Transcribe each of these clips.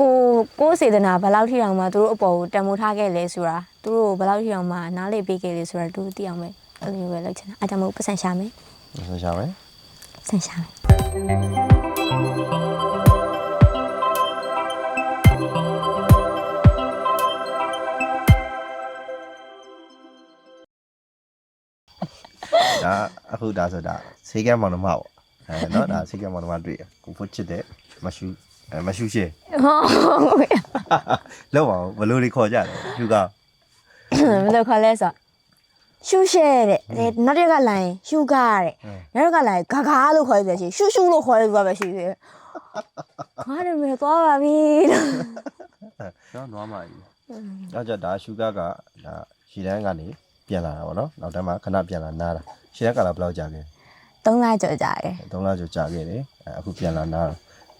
ကိုကိုစေတနာဘယ်လောက်ထိအောင်မှသူတို့အပေါ်ကိုတန်မိုးထားခဲ့လဲဆိုတာသူတို့ဘယ်လောက်ထိအောင်မှနားလေပေးခဲ့လဲဆိုတာသူတို့သိအောင်ပဲအဲ့လိုမျိုးပဲလုပ်ချင်တာအားကြောင့်မို့ပတ်စံရှာမယ်ဆိုရှာမယ်ပတ်စံရှာမယ်ဒါအခုဒါဆိုတာဆေးကမ်းမောင်နှမပေါ့အဲနော်ဒါဆေးကမ်းမောင်နှမတွေ့ရကိုဖို့ချစ်တဲ့မရှူ အဲမရှူရှေဟုတ်လောက်ပါဦးဘလို့တွေခေါ်ကြတယ်ယူကဘယ်လိုခေါ်လဲဆိုတော့ရှူရှဲတဲ့တဲ့နောက်တစ်ခါလာရင်ရှူကားတဲ့နောက်တစ်ခါလာရင်ဂါဂါလို့ခေါ်ရတဲ့ရှိရှူရှူလို့ခေါ်ရတဲ့ပဲရှိသေးတယ်ခါရမယ်သွားပါပြီလို့နော်နွားမကြီးနောက်ကြဒါရှူကကဒါရှီတန်းကနေပြန်လာတာပေါ့နော်နောက်တန်းမှာခဏပြန်လာနားတာရှီတန်းကလာဘယ်လောက်ကြာခဲ့သုံးလကြော်ကြတယ်3လကျော်ကြာခဲ့တယ်အဲအခုပြန်လာနားတာ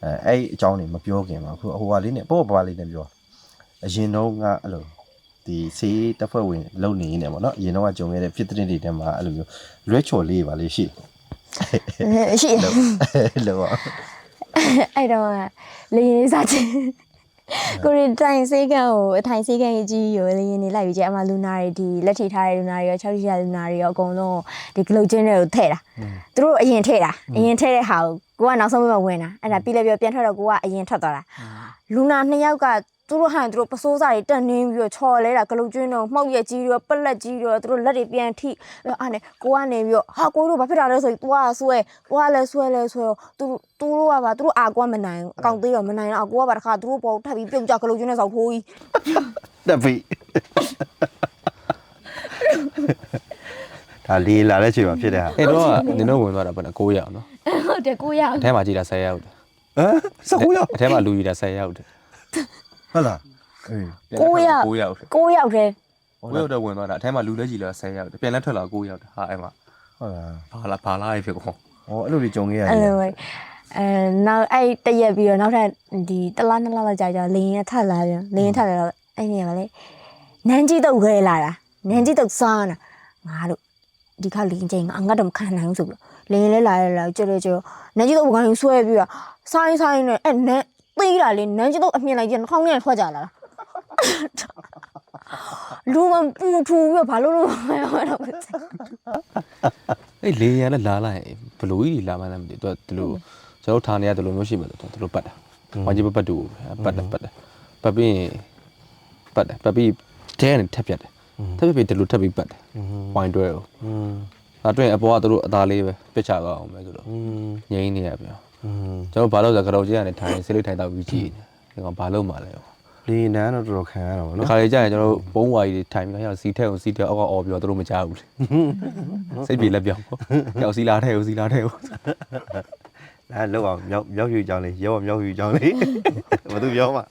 အဲအဲ့ဒီအကြောင်းတွေမပြောခင်ပါအခုဟိုဟာလေးနဲ့ပေါ့ပေါ့ပါလေးနဲ့ပြောအရင်တော့ကအဲ့လိုဒီစီးတက်ဖွဲ့ဝင်လုံနေနေပေါ့နော်အရင်တော့ကကြုံခဲ့တဲ့ဖြစ်တဲ့တွေထဲမှာအဲ့လိုမျိုးလွဲချော်လေးပါလေးရှိရှိတယ်လို့ပေါ့အဲ့တော့လေရင်လေးစားချင် ကိုရီတိုင်စေးကန်ကိုအထိုင်စေးကန်ကြီးကိုလေရင်နေလိုက်ပြီးကျအမလူနာတွေဒီလက်ထိထားတဲ့လူနာတွေရော၆ထိထားတဲ့လူနာတွေရောအကုန်လုံးဒီဂလုတ်ချင်းတွေကိုထည့်တာသူတို့အရင်ထည့်တာအရင်ထည့်တဲ့ဟာကိုကိုကနောက်ဆုံးမှဝင်တာအဲ့ဒါပြီးလည်းပြောပြန်ထွက်တော့ကိုကအရင်ထွက်သွားတာလူနာနှစ်ယောက်က သူတို့ဟန်သူတို့ပစိုးစားတွေတက်နင်းပြီးတော့ချော်လဲတာဂလုတ်ချင်းတော့မှောက်ရက်ကြီးတော့ပလက်ကြီးတော့သူတို့လက်တွေပြန်ထိအဲ့အာနဲ့ကိုကနေပြီးတော့ဟာကိုတို့ဘာဖြစ်တာလဲဆိုပြီးသွားဆွဲသွားလဲဆွဲလဲဆွဲသူတို့သူတို့ကပါသူတို့အာကွာမနိုင်ဘူးအကောင်သေးတော့မနိုင်တော့အကိုကပါတခါသူတို့ပေါ်ထပ်ပြီးပြုတ်ကြဂလုတ်ချင်းနဲ့ဆောက်ဖိုးကြီးတက်ပြီဒါလေးလာတဲ့ချိန်မှာဖြစ်တဲ့ဟာအဲ့တော့ကနင်တို့ဝင်သွားတာဘယ်နဲ့9ရောက်နော်ဟုတ်တယ်ကိုရအောင်အထဲမှာကြည်တာ10ရောက်တယ်ဟမ်စကူရောက်အထဲမှာလူကြီးတာ10ရောက်တယ် ဟုတ်လားအေး9ရောက်တယ်ကိုရောက်တယ်9ရောက်တော့ဝင်သွားတာအထဲမှာလူလည်းကြည်လာ10ရောက်တယ်ပြန်လဲထွက်လာ9ရောက်တယ်ဟာအဲ့မှာဟုတ်လားဘာလာဘာလာဖြစ်ကုန်ဟောအဲ့လိုကြီးကြုံခဲ့ရတအဲ့ယ်လိုပဲအဲနောက်အဲ့တရက်ပြီးတော့နောက်ထပ်ဒီတလားနှစ်လားလောက်ကြာကြာလင်းရထပ်လာပြန်လင်းရထပ်လာတော့အဲ့နေရာမှာလေနန်းကြီးတုတ်ခဲလာတာနန်းကြီးတုတ်စားတာငါတို့ဒီခါလင်းချင်းငါငါတော့မခံနိုင်ဘူးဆိုပြီးလင်းလဲလာရလာကြွကြွကြွနန်းကြီးတုတ်ကနေဆွဲပြီးတော့ဆိုင်းဆိုင်းနဲ့အဲ့နန်း ပေးတာလေနန်းကျတော့အမြင်လိုက်ကျနှောင်းနဲ့ထွက်ကြလာတာလူမပူထူပြီးတော့ဘာလို့လို့မရတော့ဘူးအေးလေရလည်းလာလိုက်ဘလူကြီးလာမှလည်းမသိသူကဒီလိုကျွန်တော်ဌာနေရဒီလိုမျိုးရှိမှာသူတို့ပတ်တာဝါကြီးပတ်တူပတ်တယ်ပတ်တယ်ပတ်ပြီးပတ်တယ်ပတ်ပြီးတဲနဲ့ထပ်ပြတ်တယ်ထပ်ပြတ်ပြီးဒီလိုထပ်ပြီးပတ်တယ်ဝိုင်းတွဲကိုအဲတွဲအပေါ်ကသူတို့အသားလေးပဲပြစ်ချသွားအောင်ပဲဆိုတော့ငြိမ်းနေရပြန် ကျွန်တော်ဘာလို့လဲဆိုတော့ကြောက်ကြီးကနေထိုင်ဆေးလေးထိုင်တော့ပြီးကြည့်နေဒီကောင်ဘာလို့မှလဲလင်းနန်းတော့တော်တော်ခံရတာပေါ့ဒီနော်ခါလေးကျရင်ကျွန်တော်တို့ဘုံဝါကြီးတွေထိုင်ပြီးတော့စီထဲကိုစီထဲအောက်ကအော်ပြီးတော့သူတို့မကြောက်ဘူးလေစိတ်ပြေလက်ပြောင်းပေါ့ကြောက်စီလာထဲကိုစီလာထဲကိုအဲလောက်အောင်မြောက်မြောက်ယူကြောင်းလေးရောမြောက်ယူကြောင်းလေးဘာသူပြောမှာ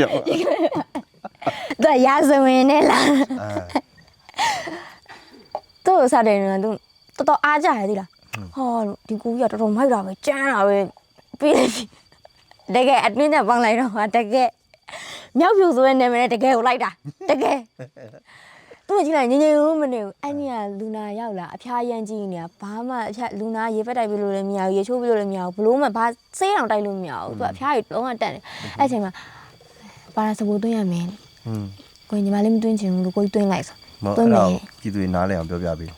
ရောသူကရာဇဝင်နဲ့လားအဲသူ့ကိုစားတယ်နော်သူတော်တော်အားကြရသေးလား ဟောလို့ဒီကူကြီးကတော်တော်မိုက်တာပဲကြမ်းတာပဲပြီးလိုက်ပြီတကယ်အတွင်းနဲ့ပေါင်းလိုက်တော့ဟာတကယ်မြောက်ဖြူဆိုတဲ့နာမည်နဲ့တကယ်ကိုလိုက်တာတကယ်သူ့ကိုကြည့်လိုက်ငငယ်ဦးမနေဘူးအဲ့ဒီကလူနာရောက်လာအဖျားရမ်းကြီးနေတာဘာမှအဖျားလူနာရေဖက်တိုက်ပြလို့လည်းမရဘူးရေချိုးပြလို့လည်းမရဘူးဘလို့မှဘာစေးအောင်တိုက်လို့မရဘူးသူကအဖျားကြီးလုံးဝတက်တယ်အဲ့အချိန်မှာပါရာစပိုးသွင်းရမယ်อืมကိုညီမလေးမသွင်းချင်ဘူးလို့ကိုကြီးသွင်းလိုက်ဆိုမသွအဲ့င်းမဒါယ်ပြည်သူတွေနားလဲအောင်ပြောပြပေး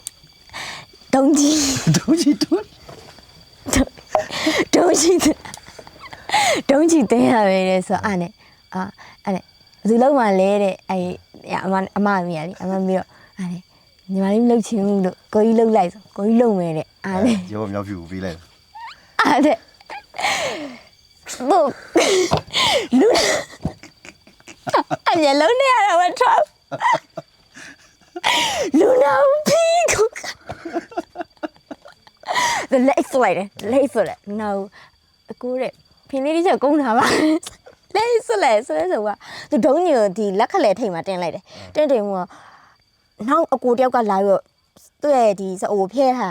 ဒုံကြီးဒုကြီးဒုဒုံကြီးဒုံကြီးတင်းရပဲလေဆိုအာနဲ့အာအဲ့နဲ့ဘယ်သူလောက်မှလဲတဲ့အဲ့အမအမမီရလေအမမီတော့အာနဲ့ညီမလေးမလုပ်ချင်ဘူးလို့ကိုကြီးလှုပ်လိုက်ဆိုကိုကြီးလှုပ်မယ်တဲ့အာနဲ့ရောမြောက်ယူပေးလိုက်အာတဲ့ဘုလူအမျက်လုံးနဲ့ရတော့ထောက်လူနာဖီကို the leg ဆိုလိုက်တယ် leg ဆိုလိုက်နော်အကိုတဲ့ဖင်လေးတစ်ချက်ကုန်းတာပါ leg ဆိုလိုက်ဆိုလဲဆိုကသူဒုံးညိုဒီလက်ခလဲထိတ်မှာတင်လိုက်တယ်တင်တင်မှုကနောက်အကိုတယောက်ကလာပြီးတော့သူ့ရဲ့ဒီစအိုဖဲဟာ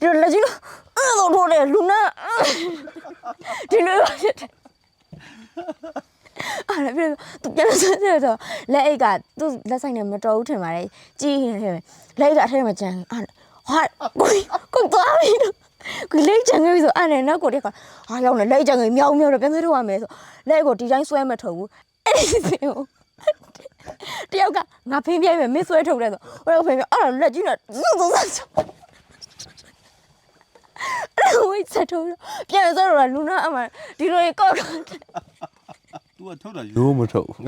ဒီလက်ကြီးအဲ့လိုထိုးတယ်လူနာဒီလိုဖြစ်တယ်အဲ့ဒါပြီးတော့သူပြန်လို့ဆိုတော့လက်အိတ်ကသူ့လက်ဆိုင်နဲ့မတော်ဘူးထင်ပါတယ်ကြီးနေတယ်လက်အိတ်ကအထက်မှာကျန်အဲ့ ဟာကိုကိုသွားပြီလို့ကိုလက်ချင်ကြီးဆိုအဲ့နဲ့နောက်ကိုတည်းကဟာရောက်နေလက်ချင်ကြီးမြောင်းမြောင်းတော့ပြန်သေးထုတ်ရမယ်ဆိုလက်ကိုဒီတိုင်းဆွဲမထုတ်ဘူးအဲ့ဒီစင်ကိုတယောက်ကငါဖင်းပြိုင်မယ်မင်းဆွဲထုတ်တယ်ဆိုဟိုကဖင်းပြအဲ့တော့လက်ကြီးနဲ့ဇုံဇုံဇုံအဲ့ဝိတ်ချက်ထုတ်ပြန်ဆိုတော့လူနာအမှဒီလိုကောက်တော့ तू ကထုတ်တာရိုးမထုတ်ဘူး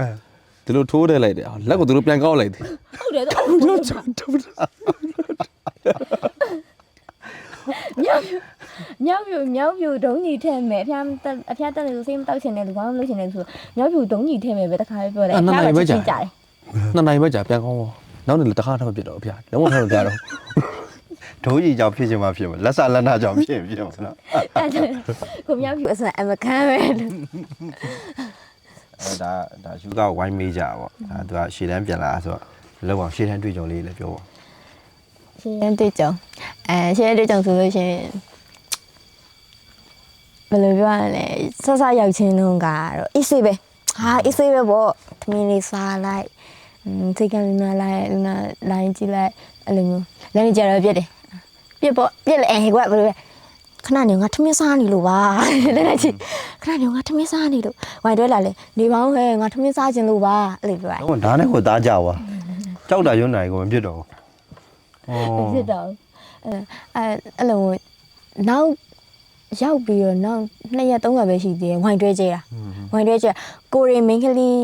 ဒီလိုထိုးတယ်လိုက်တယ်လက်ကိုသူတို့ပြန်ကောက်လိုက်တယ်ဟုတ်တယ်ဆိုဟုတ်တယ် မြောက်မြောက်ပြူမြောက်ပြူဒုံကြီးထဲမယ်အဖျားအဖျားတက်နေလို့စိတ်မတောက်ချင်တယ်လူကောင်းလို့ချင်တယ်ဆိုမြောက်ပြူဒုံကြီးထဲမယ်ပဲတခါပဲပြောတယ်ကြတယ်နှစ်နိုင်ပဲကြာပြန်ကောင်းပေါ့နောက်နေ့လည်းတစ်ခါတော့မပြစ်တော့ဗျာလုံးဝထားမပြတော့ဒိုးကြီးကြောင့်ဖြစ်ချင်မှဖြစ်မှာလက်စလက်နာကြောင့်ဖြစ်ဖြစ်မှာနော်ကိုမြောက်ပြူအစအမခံပဲအဲဒါဒါရှုကဝိုင်းမေးကြပါဒါသူကရှေ့တန်းပြန်လာဆိုတော့လောက်အောင်ရှေ့တန်းတွေ့ကြုံလေးလည်းပြောပါ ရှင်းတွေ့ကြုံအဲရှင်းတွေ့ကြုံဆိုလို့ရှိရင်ဘယ်လိုပြောရလဲဆဆရောက်ချင်းတော့ကတော့အေးစေးပဲဟာအေးစေးပဲပေါ့သမီးလေးစားလိုက်စိတ်ကလူနာလိုက်လူနာလိုင်းကြည့်လိုက်အဲ့လိုမျိုးလည်းကြတော့ပြက်တယ်ပြက်ပေါ့ပြက်လေအဲကွာဘယ်လိုလဲခဏနေငါထမင်းစားနေလို့ပါလည်းလည်းကြည့်ခဏနေငါထမင်းစားနေလို့ဝိုင်တွဲလာလေနေပေါင်းဟဲ့ငါထမင်းစားခြင်းလို့ပါအဲ့လိုပြောရတော့ဒါနဲ့ကိုသားကြွားကြောက်တာရွံ့နိုင်ကိုမဖြစ်တော့ဘူးဩ ဖြစ်တော့အဲအဲအဲ့လိုနောက်ရောက်ပြီးတော့နောက်နှစ်ရက်သုံးရက်ပဲရှိသေးတယ်ဝိုင်တွဲကြတာဝိုင်တွဲကြကိုရီမင်းကလေး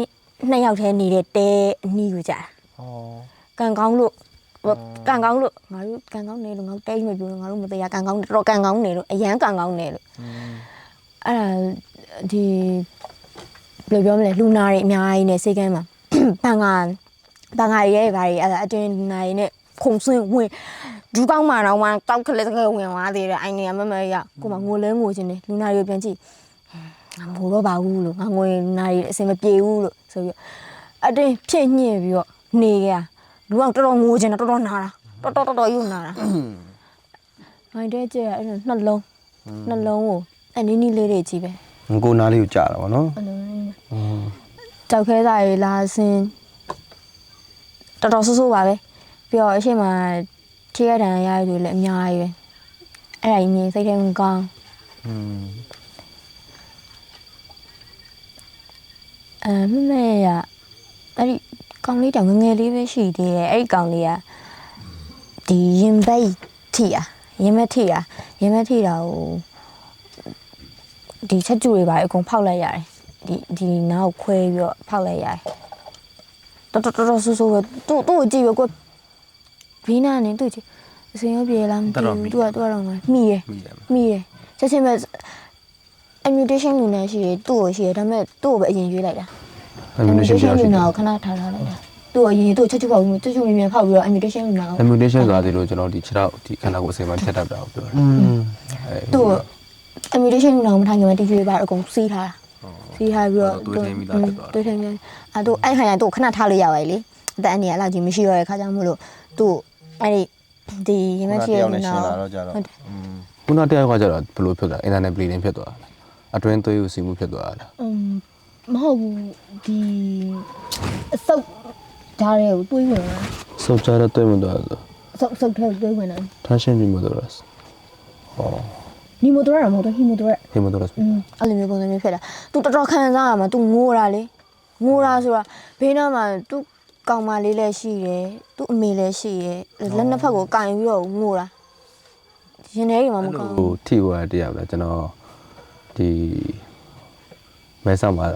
နှစ်ယောက်တည်းနေတဲ့တဲအနီးကိုကြာတာကန်ကောင်းလို့ကန်ကောင်းလို့ငါတို့ကန်ကောင်းနေလို့ငါတို့တိတ်မပြောငါတို့မတရားကန်ကောင်းတော့ကန်ကောင်းနေလို့အရန်ကန်ကောင်းနေလို့အဲ့ဒါဒီဘယ်လိုပြောမလဲလူနာတွေအများကြီးနေစိတ်ကမ်းမှာဘန်ကဘန်ကရဲဘာတွေအဲ့ဒါအတွင်းလူနာတွေနဲ့ ခုံဆွင်းဝင်ဒူးကောင်းမှတော့မှတောက်ကလေးတကယ်ဝင်သွားသေးတယ်အိုင်နေရမမရကိုမငိုလဲငိုချင်တယ်လူနာတွေပြန်ကြည့်ငါမိုးတော့ပါဘူးလို့ငါငိုရင်လူနာတွေအစင်မပြေဘူးလို့ဆိုပြီးအတွင်းဖြစ်ညစ်ပြီးတော့နေကြလူအောင်တော်တော်ငိုချင်တာတော်တော်နာတာတော်တော်တော်တော်ယူနာတာဟိုင်းတဲ့ကြည့်ရအဲ့နှလုံးနှလုံးကိုအနည်းနည်းလေးတွေကြည့်ပဲကိုနားလေးကိုကြာတာဗောနော်အဲ့လိုလေးကြောက်ခဲသားတွေလာဆင်းတော်တော်ဆူဆူပါပဲ ပြီးတော့အရှိမထိရတန်ရရတွေလည်းအများကြီးပဲအဲ့ဒါကြီးမြင်စိတ်ထဲမကောင်းอืมအဲမမေရအဲ့ဒီကောင်လေးတောင်ငယ်ငယ်လေးပဲရှိသေးတယ်အဲ့ဒီကောင်လေးကဒီရင်ဘက်ထိရရင်မထိရရင်မထိတာကိုဒီချက်ကျူတွေပါအကုန်ဖောက်လိုက်ရတယ်ဒီဒီနောက်ခွဲပြီးတော့ဖောက်လိုက်ရတယ်တော်တော်တော်ဆူဆူပဲသူ့သူ့ကိုကြည့်ပဲကို ဘီနာနဲ့သူ့ကြည့်အစင်ရောပြေလားမသိဘူးသူကသူကတော့ငါမိရမိတယ်မိရချက်ချင်းပဲ ammutation လူနဲ့ရှိရသူ့ကိုရှိရဒါပေမဲ့သူ့ကိုပဲအရင်ရွေးလိုက်တာအမြူတေးရှင်းလူရှိတနာယ်ကိုခဏထားထားလိုက်တာသူ့အရင်သူ့ချက်ချက်ပေါ့ချက်ချက်မြင်မြင်ဖောက်ပြီးတော့ ammutation လူနာကိုအမြူတေးရှင်းဆိုတာဒီလိုကျွန်တော်ဒီခြေထောက်ဒီခန္ဓာကိုယ်အစိမ်ပိုင်းဖြတ်တတ်တာကိုပြောတယ်อืมအဲသူ့ ammutation လူနာကိုမထားခင်မှာတီးရွေးပါအကုန်စီးထားတာစီးထားပြီးတော့တွေးထင်းပြီးသားဖြစ်သွားတွေးထင်းပြီးအဲသူအဲ့ခါကျသူ့ခဏထားလို့ရပါလေအသက်အနည်းအလောက်ကြီးမရှိတော့တဲ့ခါကျမှလို့သူ့ အဲ့ဒီဒီရမချီရဲ့ခုနရှင်းလာတော့ကြတော့ခုနတရားကကြတော့ဘယ်လိုဖြစ်သွားလဲ internet bleeding ဖြစ်သွားတာလားအတွင်းသွေးဥစီမှုဖြစ်သွားတာလားอืมမဟုတ်ဘူးဒီအဆုတ်ဓာတ်တွေကိုတွေးဝင်တာစုပ်ကြတော့တွေ့မှတော့ဆိုအဆုတ်အဆုတ်ထဲကိုတွေးဝင်တာထားရှင်းပြီးမှတော့လားဟောနီမိုတိုရမဟုတ်တော့ဟီမိုတိုရဟိမတော်လားအဲ့လိုမျိုးပုံစံမျိုးဖြစ်တာ तू တော်တော်ခံစားရမှာ तू ငိုတာလေငိုတာဆိုတာဘေးနားမှာ तू ကောင်မလေးလည်းရှိတယ် तू အမေလည်းရှိတယ်လက်နှစ်ဖက်ကိုကင်ပြီးတော့ငိုတာရင်ထဲတွေမှာမကောင်းဟိုထိသွားတရားပဲကျွန်တော်ဒီမဲဆောက်မှာ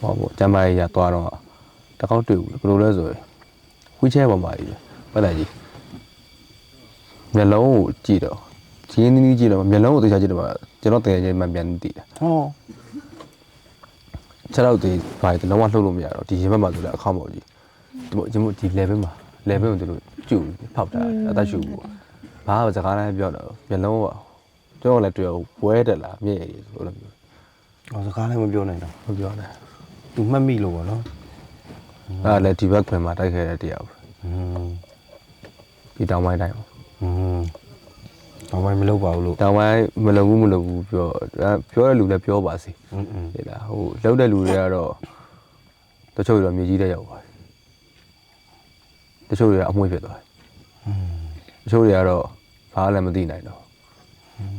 ဟောပေါ့ကျမ်းမာရေးရသွားတော့တကောက်တွေ့ဘူးဘယ်လိုလဲဆိုရင်ဝီချဲပေါ်မှာကြီးပဲပတ်တယ်ကြီးမျက်လုံးကိုကြည့်တော့ဂျင်းနီးနီးကြည့်တော့မျက်လုံးကိုသိချာကြည့်တော့ကျွန်တော်တကယ်ချင်းမှပြန်တည်တယ်ဟော ခြေထောက်တွေဘာတွေလုံးဝလှုပ်လို့မရတော့ဒီရင်ဘက်မှာဆိုလည်းအခေါက်ပေါ့ကြီးဒီမို့ဒီမို့ဒီ level မှာ level ကိုသူတို့ကျူဖောက်တာအသက်ရှူဘူးဘာမှစကားတိုင်းပြောတော့မျက်လုံးကကျွန်တော်လည်းတွေ့ဝဲတယ်လားမြဲ့ရည်ဆိုလိုမျိုး ဟောစကားလည်းမပြောနိုင်တော့ မပြောနဲ့ သူမှတ်မိလို့ဗောနော် အဲ့ဒါလည်းဒီဘက်ခွင်မှာတိုက်ခဲ့တဲ့တရားပဲ อืม ဒီတောင်ပိုင်းတိုင်း อืม တော့မလုပ်ပါဘူးလို့ တောင်ပိုင်းမလုံဘူးမလုံဘူးပြောအဲ့ပြောတဲ့လူလည်းပြောပါစေ อืมอืม ဒီလားဟိုလှုပ်တဲ့လူတွေကတော့တချို့တွေတော့မြေကြီးတဲ့ရောက်ပါတယ်တချို့တွေကအမွှေးဖြစ်သွားတယ်တချို့တွေကတော့ဘာလည်းမသိနိုင်တော့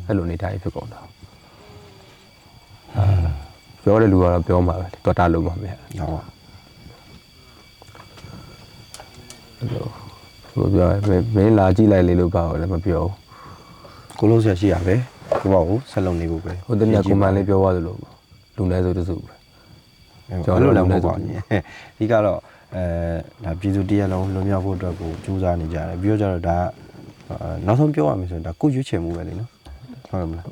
အဲ့လိုနေတိုင်းဖြစ်ကုန်တာအာပြောတဲ့လူကတော့ပြောမှာပဲတော်တာလုံးမှာပဲ ဟုတ်ပါ အဲ့လိုဘယ်လိုပြောလဲမင်းလာကြည့်လိုက်လေလို့ပါတော့လည်းမပြောဘူး ကိုလို့ဆက်ရှိရပဲကိုပေါ့ကိုဆက်လုပ်နေဖို့ပဲဟိုတနေ့ကကိုမန်လေးပြောသွားသလိုလူနေဆိုတစုပဲကျွန်တော်တို့လည်းမဟုတ်ပါဘူးဒီကတော့အဲဒါပြည်သူတရက်လုံးလွန်မြောက်ဖို့အတွက်ကိုကြိုးစားနေကြတယ်ပြီးတော့ကျတော့ဒါကနောက်ဆုံးပြောရမယ်ဆိုရင်ဒါကိုရွေးချယ်မှုပဲလေနော်ဟုတ်မလား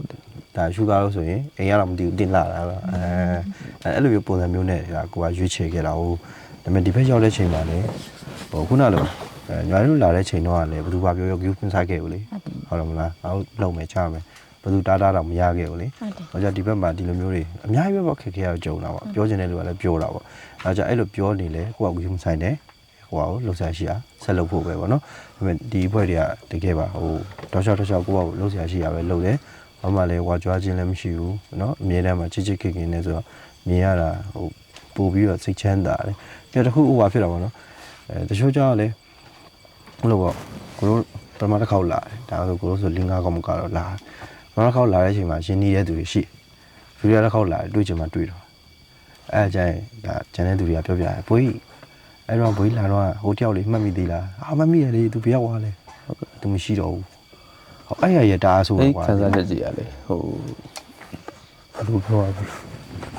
ဒါရှုကားလို့ဆိုရင်အိမ်ကတော့မတည်ဘူးတင်လာတာပဲအဲအဲ့လိုမျိုးပုံစံမျိုးနဲ့ဒါကိုကရွေးချယ်ခဲ့တာဟုတ်ဒါပေမဲ့ဒီဘက်ရောက်တဲ့ချိန်မှာလည်းဟိုခုနလိုအဲညီမတို့လာတဲ့ချိန်တော့ကလည်းဘယ်သူဘာပြောပြော view ပြင်စားခဲ့ဘူးလေ ဟုတ်တယ်မလားအောက်လုံမယ်ချမယ်ဘယ်သူတားတာတော့မရခဲ့ဘူးလေဟုတ်တယ်။ဟောကြဒီဘက်မှာဒီလိုမျိုးတွေအများကြီးပဲပေါ့ခက်ခဲရကြုံတာပေါ့။ပြောချင်တဲ့လူကလည်းပြောတာပေါ့။အဲကြအဲ့လိုပြောနေလေကိုကကူမဆိုင်တယ်။ကိုကကိုလှုပ်ရှားရှိရဆက်လုပ်ဖို့ပဲပေါ့နော်။ဒါပေမဲ့ဒီဘွဲတွေကတကယ်ပါဟိုတောက်လျှောက်တောက်လျှောက်ကိုကကိုလှုပ်ရှားရှိရပဲလုပ်တယ်။ဘာမှလည်းဝါကြွားခြင်းလည်းမရှိဘူးနော်။အမြဲတမ်းမှာချစ်ချစ်ခင်ခင်နဲ့ဆိုတော့မြင်ရတာဟိုပို့ပြီးတော့စိတ်ချမ်းသာတယ်။ကြတခုဟိုပါဖြစ်တာပေါ့နော်။အဲတချို့ကြောင့်လည်းဘလို့ပေါ့ကိုတို့ ပထမတစ်ခေါက်လာတယ်။ဒါဆိုကိုတို့ဆိုလင်းကားကောမကတော့လာတယ်။ပထမတစ်ခေါက်လာတဲ့အချိန်မှာရင်းနှီးတဲ့သူတွေရှိတယ်။လူရတစ်ခေါက်လာတယ်တွေ့ချင်မှတွေ့တော့အဲအကြိုင်ဒါကျန်တဲ့သူတွေကပြောပြတယ်ဘွေးအဲ့တော့ဘွေးလာတော့ဟိုတယောက်လေးမှတ်မိသေးလားအာမှတ်မိရလေသူဘရောက်သွားလဲဟုတ်ကဲ့သူမရှိတော့ဘူးဟောအဲ့ရရတာဆိုအဲ့တော့ကွာခံစားချက်ကြီးရလေဟိုဘယ်လိုပြောရလဲ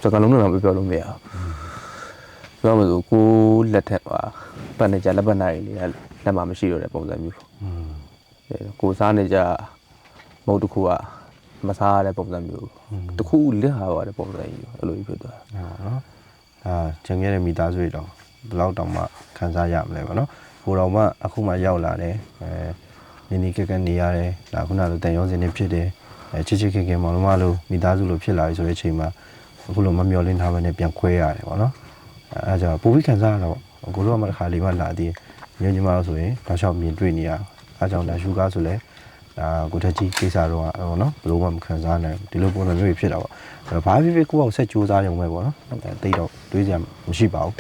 စကားလုံးနဲ့တော့မပြောလို့မရဘူးပြောမှဆိုကိုလက်ထက်ပါပတ်နေကြလက်ပတ်နိုင်လေးလက်မှာမရှိတော့တဲ့ပုံစံမျိုးอืม ကိုစားနေကြမဟုတ်တစ်ခုကမစားရတဲ့ပုံစံမျိုးတစ်ခုလစ်ဟာရတဲ့ပုံစံကြီးအဲ့လိုကြီးဖြစ်သွားဟောနော်ဒါကျန်ခဲ့တဲ့မိသားစုတွေတော့ဘယ်လောက်တောင်မှခံစားရမလဲဗောနော်ဟိုတော့မှအခုမှရောက်လာတယ်အဲနေနေကက်ကနေရတယ်ဒါခုနလိုတန်ရုံးစင်းနေဖြစ်တယ်အဲချစ်ချစ်ခင်ခင်မောင်နှမလိုမိသားစုလိုဖြစ်လာပြီဆိုတဲ့အချိန်မှာအခုလိုမမျောလင်းထားဘဲနဲ့ပြန်ခွဲရတယ်ဗောနော်အဲအဲကြောင့်ပူပြီးခံစားရတာပေါ့ကိုတို့ကမှတစ်ခါလေးမှလာသေးညညမလို့ဆိုရင်တော့ရှောက်မြင်တွေ့နေရ အဲကြောင့်ဒါရှူကားဆိုလဲဒါကိုတက်ကြီးကိစ္စတော့ဟောနော်ဘယ်လိုမှမခံစားနိုင်ဘူးဒီလိုပုံစံမျိုးဖြစ်တာပေါ့အဲဘာဖြစ်ဖြစ်ကိုယ့်အောင်ဆက်ကြိုးစားရုံပဲပေါ့နော်အဲတိတ်တော့တွေးစရာမရှိပါဘူး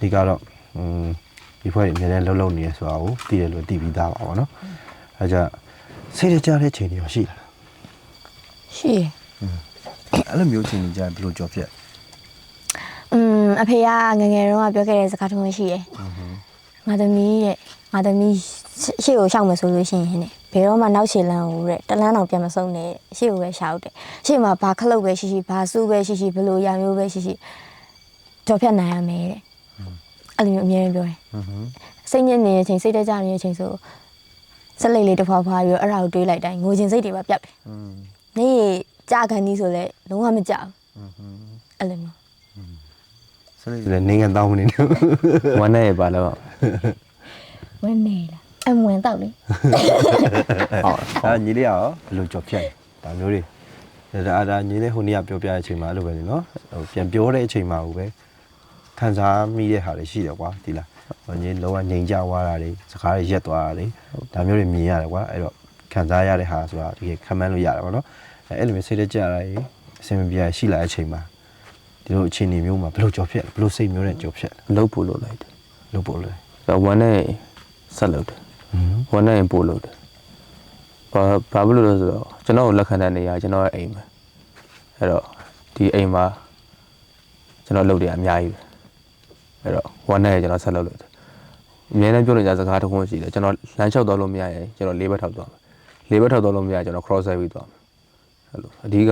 ဒီကတော့อืมဒီဖွဲ့အများနဲ့လှုပ်လှုပ်နေရဆိုတာကိုသိတယ်လို့သိပြီးသားပါပေါ့နော်အဲကြောင့်စိတ်ရကြတဲ့ချိန်တွေရောရှိလား ရှိရယ် အဲ့လိုမျိုးချိန်တွေကြာဘယ်လိုကြော်ဖြစ် อืมအဖေကငယ်ငယ်တုန်းကပြောခဲ့တဲ့စကားတစ်ခုရှိရယ်ငါသမီးတဲ့ငါသမီး ရှေ့ကိုရှောက်မယ်ဆိုလို့ရှိရင်တဲ့ဘယ်တော့မှနောက်ခြေလမ်းကိုတဲ့တလန်းတော့ပြန်မဆုံးနဲ့ရှေ့ကိုပဲရှောက်တယ်ရှေ့မှာဘာခလုတ်ပဲရှိရှိဘာစူးပဲရှိရှိဘလို့ရမျိုးပဲရှိရှိကြော်ဖြတ်နိုင်ရမယ်တဲ့အဲ့လိုမျိုးအမြဲတမ်းပြောတယ်စိတ်ညစ်နေတဲ့အချိန်စိတ်တက်ကြနေတဲ့အချိန်ဆိုစလိတ်လေးတစ်ဖွာဖွာပြီးတော့အဲ့ဒါကိုတွေးလိုက်တိုင်းငိုခြင်းစိတ်တွေပါပျောက်တယ်နေ့ကြာခံဒီဆိုလဲလုံးဝမကြောက်ဘူးအဲ့လိုမျိုးစလိလည်းနေငန်တောင်းမနေဘူးဝမ်းနဲ့ပါတော့ဝင်းနေလား အမဝင်တော့လေဟုတ်ဒါညီလေးရောဘယ်လိုကြော်ဖြတ်လဲဒါမျိုးတွေဒါဒါညီလေးဟိုနေ့ကပြောပြတဲ့အချိန်မှာအဲ့လိုပဲလေနော်ဟိုပြန်ပြောတဲ့အချိန်မှာဟိုပဲခံစားမိတဲ့ဟာတွေရှိတယ်ကွာဒီလားဟိုညီလောကငြိမ်ကြသွားတာတွေစကားတွေရက်သွားတာတွေဒါမျိုးတွေမြင်ရတယ်ကွာအဲ့တော့ခံစားရတဲ့ဟာဆိုတာတကယ်ခံမှန်းလို့ရတယ်ပေါ့နော်အဲ့အဲ့လိုမျိုးစိတ်တက်ကြတာတွေအဆင်မပြေရှိလာတဲ့အချိန်မှာဒီလိုအခြေအနေမျိုးမှာဘယ်လိုကြော်ဖြတ်လဲဘယ်လိုစိတ်မျိုးနဲ့ကြော်ဖြတ်လဲလှုပ်ဖို့လုပ်လိုက်တယ်လို့ပို့လဲဒါဝမ်းနဲ့ဆက်လုပ်တယ် ဟွန်းဝမ်းနဲ့ပို့လုပ်တယ်ဘာဘာဖြစ်လို့လဲဆိုတော့ကျွန်တော်ကိုလက်ခံတဲ့နေရာကျွန်တော်ရဲ့အိမ်ပဲအဲ့တော့ဒီအိမ်မှာကျွန်တော်လုပ်တယ်အများကြီးပဲအဲ့တော့ဝမ်းနဲ့ကျွန်တော်ဆက်လုပ်လို့တယ်အများနဲ့ပြောနေကြစကားတစ်ခုရှိတယ်ကျွန်တော်လမ်းလျှောက်တော့လို့မရရင်ကျွန်တော်လေးဘက်ထောက်သွားမယ်လေးဘက်ထောက်တော့လို့မရရင်ကျွန်တော် cross side ပြီးသွားမယ်အဲ့လိုအဓိက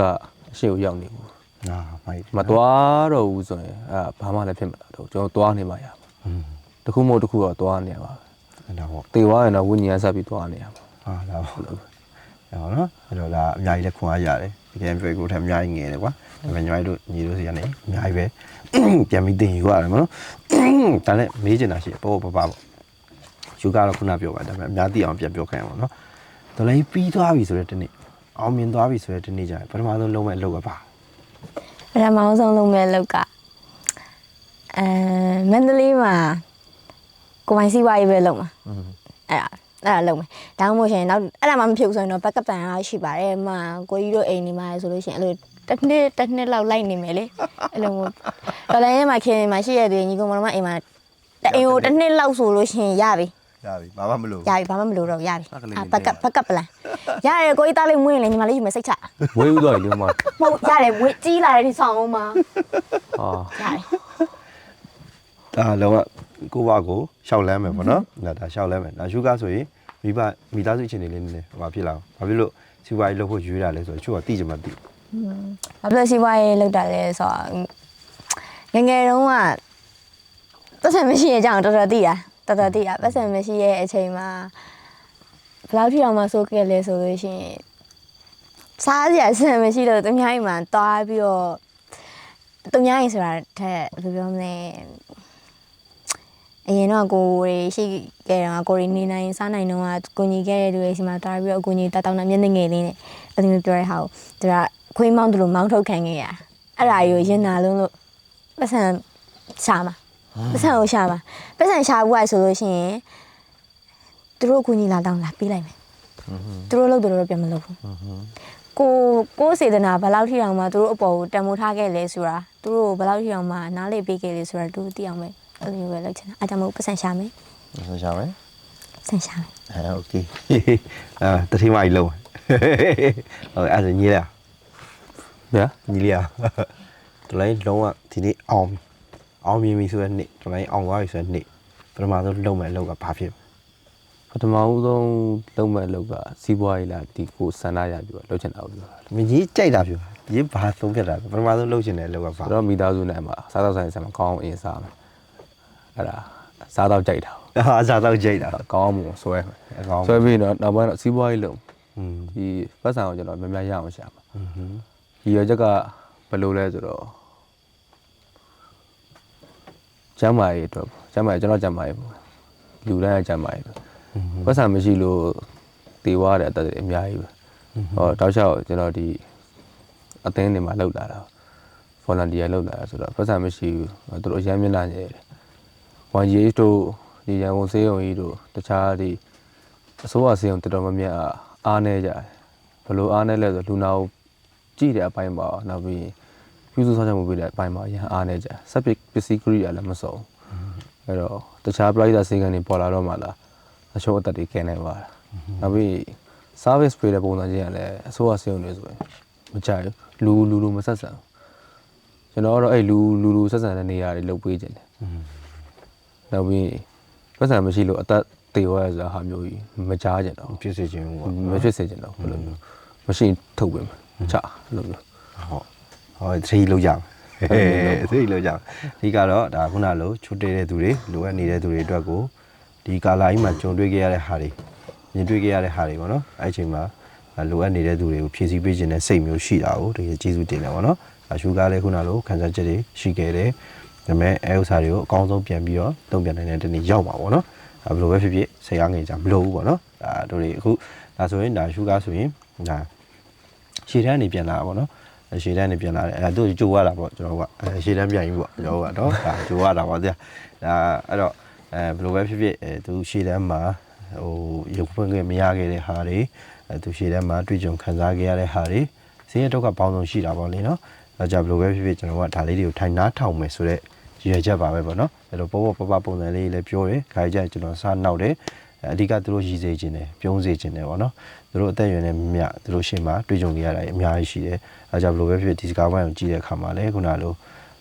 အရှိကိုရောက်နေဘူးအာမိုက်မသွားတော့ဘူးဆိုရင်အဲဘာမှလည်းဖြစ်မလာတော့ဘူးကျွန်တော်သွားနေမှရမှာอืมတခုမဟုတ်တခုတော့သွားနေရပါပဲ အဲ့ဒါပေါ့တေသွားရင်တော့ဝိညာဉ်ဆက်ပြီးသွားနေရမှာဟာလာပါဟုတ်နော်အဲ့တော့ဒါအများကြီးလက်ခွန်အားရတယ်တကယ်ပြောကိုထက်အများကြီးငယ်တယ်ကွာဒါပေမဲ့ညီမတို့ညီတို့စီကနေအများကြီးပဲပြန်ပြီးတင်ယူရတယ်မနော်ဒါနဲ့မေးချင်တာရှိပေါ့ပေါ့ပေါ့ယူကတော့ခုနပြောပါဒါပေမဲ့အများသိအောင်ပြန်ပြောခိုင်းအောင်နော်တော်လည်းပြီးသွားပြီဆိုတဲ့တနေ့အောင်မြင်သွားပြီဆိုတဲ့တနေ့ကျရင်ပထမဆုံးလုံးမဲ့အလုပ်ကပါပထမအောင်ဆုံးလုပ်မဲ့လောက်ကအဲမန္တလေးမှာ ကိုမိုင်းစီးပွားရေးပဲလုပ်မှာအဲ့ဒါအဲ့ဒါလုပ်မယ်ဒါမှမဟုတ်ရှင်နောက်အဲ့ဒါမှမဖြစ်ဘူးဆိုရင်တော့ backup plan အားရှိပါတယ်အမကိုကြီးတို့အိမ်နေမှာဆိုလို့ရှိရင်အဲ့လိုတစ်နှစ်တစ်နှစ်လောက်လိုက်နေမယ်လေအဲ့လိုမျိုးတော်လည်းမှာခင်မှာရှိရတဲ့ညီကောင်မတော်မအိမ်မှာတအိမ်ကိုတစ်နှစ်လောက်ဆိုလို့ရှိရင်ရပြီရပြီဘာမှမလို့ရပြီဘာမှမလို့တော့ရပြီစကလေးအာလေးဘက်ကပ်ဘက်ကပ်ပလန်ရတယ်ကိုကြီးသားလေးမွေးရင်လည်းညီမလေးယူမယ်စိတ်ချဝေးဦးတော့လေမမမဟုတ်ရတယ်ဝေးကြီးလာတဲ့ဒီဆောင်အောင်မှာအာရတယ်ဒါလုံးဝ ကိုဘကိုရှောက်လမ်းမယ်ပေါ့နော်ဒါဒါရှောက်လမ်းမယ်ဒါရှုကားဆိုရင်မိဘမိသားစုအခြေအနေလေးနည်းနည်းဟိုဖြစ်လာအောင်ဘာဖြစ်လို့စီးပွားရေးလုပ်ဖို့ရွေးတာလဲဆိုတော့ချို့ကတိကျမှတိဘာဖြစ်လို့စီးပွားရေးလောက်တာလဲဆိုတော့ငယ်ငယ်တုန်းကပတ်စံမရှိရဲ့အကြောင်းတော်တော်သိတာတော်တော်သိတာပတ်စံမရှိရဲ့အချိန်မှာဘယ်လောက်ထိအောင်မှစိုးခဲ့လဲဆိုလို့ရှိရင်စားစရာစံမရှိလို့သူများအိမ်မှာတွားပြီးတော့သူများအိမ်ဆိုတာထက်ဘယ်လိုပြောမလဲ အရင်တော့ကိုရီရှိခဲ့တော့ကိုရီနေနိုင်စားနိုင်တော့ကိုညီခဲ့တဲ့လူတွေစီမှာတွားပြီးတော့ကိုညီတတောင်းတာမျက်နှာငယ်လေးနဲ့အဲ့လိုမျိုးပြောတဲ့ဟာကိုသူကခွေးမောင်းသူလိုမောင်းထုတ်ခံခဲ့ရအဲ့ဒါကြီးကိုရင်နာလုံးလို့ပတ်စံရှာမှာပတ်စံကိုရှာမှာပတ်စံရှာဘူးอ่ะဆိုလို့ရှိရင်သူတို့ကိုညီလာတောင်းလာပေးလိုက်မယ်သူတို့လို့သူတို့ပြန်မလုပ်ဘူးကိုကိုစေတနာဘယ်လောက်ထိအောင်မှသူတို့အပေါ်ကိုတန်မိုးထားခဲ့လဲဆိုတာသူတို့ဘယ်လောက်ထိအောင်မှနားလေပေးခဲ့လဲဆိုတာသူတို့သိအောင်ပဲ အဲ့လိုမျိုးပဲလုပ်ချင်တာအားကြောင့်မို့ပတ်စံရှာမယ် ဆိုရှာမယ် ပတ်စံရှာမယ် အဲโอเคအာတတိမကြီးလုံးဟုတ်အဲ့ဒါညီလား ဗျာ ညီလေးอ่ะတလိုင်းလုံးဝဒီနေ့အောင်အောင်မြင်ပြီဆိုတဲ့နေ့တလိုင်းအောင်သွားပြီဆိုတဲ့နေ့ပထမဆုံးလုံးမဲ့အလုပ်ကဘာဖြစ် ပထမဦးဆုံးလုံးမဲ့လောက်ကစီးပွားရေးလားဒီကိုစန္ဒရပြီးတော့လှုပ်ချင်တာကိုပြောတာ မကြီးကြိုက်တာပြောဒီဘာသုံးပြတာလဲပထမဆုံးလုပ်ချင်တဲ့အလုပ်ကဘာ ဆိုတော့မိသားစုနဲ့မှာစားတော့ဆိုင်ဆံမှာကောင်းအောင်အရင်စားမယ် အဲ့ဒါစားတော့ကြိုက်တာဟာစားတော့ကြိုက်တာအကောင်းမှုဆွဲအကောင်းဆွဲပြီးတော့နောက်ပိုင်းတော့စီးပွားရေးလုပ်ဒီပတ်စံကိုကျွန်တော်များများရအောင်ရှာမှာဒီရချက်ကဘယ်လိုလဲဆိုတော့ကျမ်းမာရေးအတွက်ကျမ်းမာရေးကျွန်တော်ကျမ်းမာရေးပေါ့လူတိုင်းကကျမ်းမာရေးပဲပတ်စံမရှိလို့တေဝါတဲ့အတက်အများကြီးပဲဟောတောက်လျှောက်ကျွန်တော်ဒီအသင်းတွေမှာလှုပ်လာတာ volunteer လှုပ်လာတာဆိုတော့ပတ်စံမရှိဘူးသူတို့အရင်မျက်နှာညဲတယ် 1GH တို့ဒီရန်ကုန်စေးရုံကြီးတို့တခြားဒီအစိုးရစေးရုံတော်တော်များများအားနေကြတယ်ဘယ်လိုအားနေလဲဆိုလူနာကိုကြည့်တဲ့အပိုင်းပါနောက်ပြီးပြုစုဆောင်ရွက်မှုပေးတဲ့အပိုင်းပါရန်အားနေကြစက်ပပစ္စည်းကရိယာလည်းမစုံအဲ့တော့တခြားပရိသတ်စေကံတွေပေါ်လာတော့မှလားအချို့အသက်တွေကဲနေပါတာနောက်ပြီး service ပေးတဲ့ပုံစံချင်းကလည်းအစိုးရစေးရုံတွေဆိုရင်မကြိုက်ဘူးလူလူလူမဆက်ဆံဘူးကျွန်တော်ကတော့အဲ့လူလူလူဆက်ဆံတဲ့နေရာတွေလုပ်ပေးခြင်းတယ် နောက်ပြီးပတ်စံမရှိလို့အသက်တေဝရဆိုတာဟာမျိုးကြီးမကြားကြတော့ဖြစ်စေခြင်းပေါ့မဖြစ်စေချင်တော့ဘယ်လိုမျိုးမရှိထုတ်ပေးမယ်ချအဲ့လိုမျိုးဟုတ်ဟောသတိလောက်ကြမယ်သတိလောက်ကြမယ်ဒီကတော့ဒါခုနလိုချွတ်တဲတဲ့သူတွေလိုအပ်နေတဲ့သူတွေအတွက်ကိုဒီကာလာကြီးမှာကြုံတွေ့ခဲ့ရတဲ့ဟာတွေမြင်တွေ့ခဲ့ရတဲ့ဟာတွေပေါ့နော်အဲ့အချိန်မှာလိုအပ်နေတဲ့သူတွေကိုဖြည့်ဆည်းပေးခြင်းနဲ့စိတ်မျိုးရှိတာကိုတကယ်ကျေးဇူးတင်တယ်ပေါ့နော်အရှုကားလည်းခုနလိုခံစားချက်တွေရှိခဲ့တယ် ဒါပေမဲ့အဲဥစ္စာတွေကိုအကောင်းဆုံးပြန်ပြီးတော့တုံ့ပြန်နိုင်တဲ့တနေ့ရောက်ပါပေါ့နော်အဲဘယ်လိုပဲဖြစ်ဖြစ်စိတ်အားငယ်ကြမလို့ဘူးပေါ့နော်ဒါတို့တွေအခုဒါဆိုရင်ဒါရှုကားဆိုရင်ဒါရှေ့တန်းနေပြန်လာတာပေါ့နော်အဲရှေ့တန်းနေပြန်လာတယ်အဲသူကြိုရတာပေါ့ကျွန်တော်ကအဲရှေ့တန်းပြန်ပြီပေါ့ကျွန်တော်ကတော့ဒါကြိုရတာပေါ့တရားဒါအဲ့တော့အဲဘယ်လိုပဲဖြစ်ဖြစ်အဲသူရှေ့တန်းမှာဟိုရုပ်ဖွင့်ခွင့်မရခဲ့တဲ့ဟာတွေအဲသူရှေ့တန်းမှာတွေ့ကြုံခံစားခဲ့ရတဲ့ဟာတွေစင်းရတော့ကပေါင်းစုံရှိတာပေါ့လေနော်အဲကြဘယ်လိုပဲဖြစ်ဖြစ်ကျွန်တော်ကဒါလေးတွေကိုထိုင်နားထောင်မယ်ဆိုတော့ ရည်ရွယ်ချက်ပါပဲပေါ့နော်အဲ့တော့ပေါ်ပေါ်ပပပုံစံလေးလည်းပြောတယ်ခါကြကျွန်တော်စနောက်တယ်အဓိကသူတို့ရည်စေခြင်းတယ်ပြုံးစေခြင်းတယ်ပေါ့နော်သူတို့အသက်အရွယ်နဲ့မြတ်သူတို့ရှေ့မှာတွေ့ကြုံခဲ့ရတာအများကြီးရှိတယ်အဲကြောင့်ဘယ်လိုပဲဖြစ်ဖြစ်ဒီစကားဝိုင်းကိုကြည့်တဲ့အခါမှာလည်းခုနလို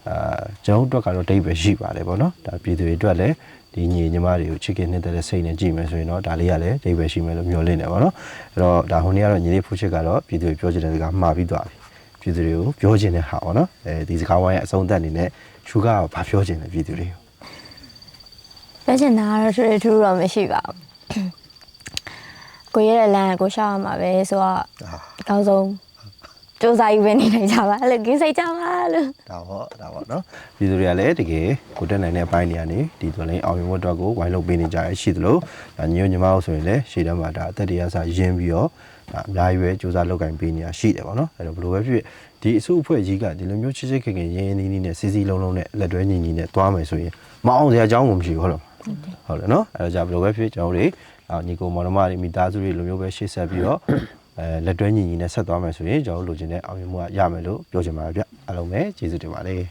အာကျွန်တော်တို့အတွက်ကတော့ဒိတ်ပဲရှိပါတယ်ပေါ့နော်ဒါပြည်သူတွေအတွက်လည်းဒီညီညီမတွေကိုချစ်ခင်နေတဲ့စိတ်နဲ့ကြည့်မယ်ဆိုရင်တော့ဒါလေးကလည်းဒိတ်ပဲရှိမယ်လို့မျှော်လင့်နေပါတော့အဲ့တော့ဒါဟိုနေ့ကတော့ညီလေးဖူးချစ်ကတော့ပြည်သူတွေပြောချင်တဲ့စကားမှားပြီးသွားပြီပြည်သူတွေကိုပြောချင်တဲ့ဟာပေါ့နော်အဲဒီစကားဝိုင်းရဲ့အဆုံးသတ်အနေနဲ့ ရှုကားကဘာပြောချင်လဲပြည်သူတွေကိုပြောချင်တာကတော့ထူထူတော့မရှိပါဘူးကိုရတဲ့လမ်းကကိုရှောက်ရမှာပဲဆိုတော့အကောင်းဆုံးစူးစမ်းပြီးပဲနေနိုင်ကြပါအဲ့လိုကိစိတ်ကြပါလို့ဒါပေါ့ဒါပေါ့နော်ပြည်သူတွေကလည်းတကယ်ကိုတက်နိုင်တဲ့အပိုင်းတွေကနေဒီသွန်လေးအောင်မြင်ဖို့အတွက်ကိုဝိုင်းလုပ်ပေးနေကြရရှိသလိုဒါညို့ညီမတို့ဆိုရင်လည်းရှေ့တန်းမှာဒါအသက်တရားစာရင်းပြီးတော့ဒါ အများကြီးပဲစူးစမ်းလုပ်ကင်ပေးနေရရှိတယ်ပေါ့နော်အဲ့တော့ဘယ်လိုပဲဖြစ်ဖြစ်ဒီအစုအဖွဲ့ကြီးကဒီလိုမျိုးချစ်ချစ်ခင်ခင်ရင်းရင်းနှီးနှီးနဲ့စီစီလုံးလုံးနဲ့လက်တွဲညီညီနဲ့သွားမယ်ဆိုရင်မအောင်စရာအကြောင်းကိုမရှိဘူးဟုတ်လားဟုတ်တယ်နော်အဲ့တော့じゃဘယ်လိုပဲဖြစ်ဖြစ်ကျွန်တော်တို့အာညီကိုမောင်နှမတွေမိသားစုတွေလိုမျိုးပဲရှေ့ဆက်ပြီးတော့အဲလက်တွဲညီညီနဲ့ဆက်သွားမယ်ဆိုရင်ကျွန်တော်တို့လိုချင်တဲ့အောင်မြင်မှုကရမယ်လို့ပြောချင်ပါတယ်ဗျအားလုံးပဲကျေးဇူးတင်ပါတယ်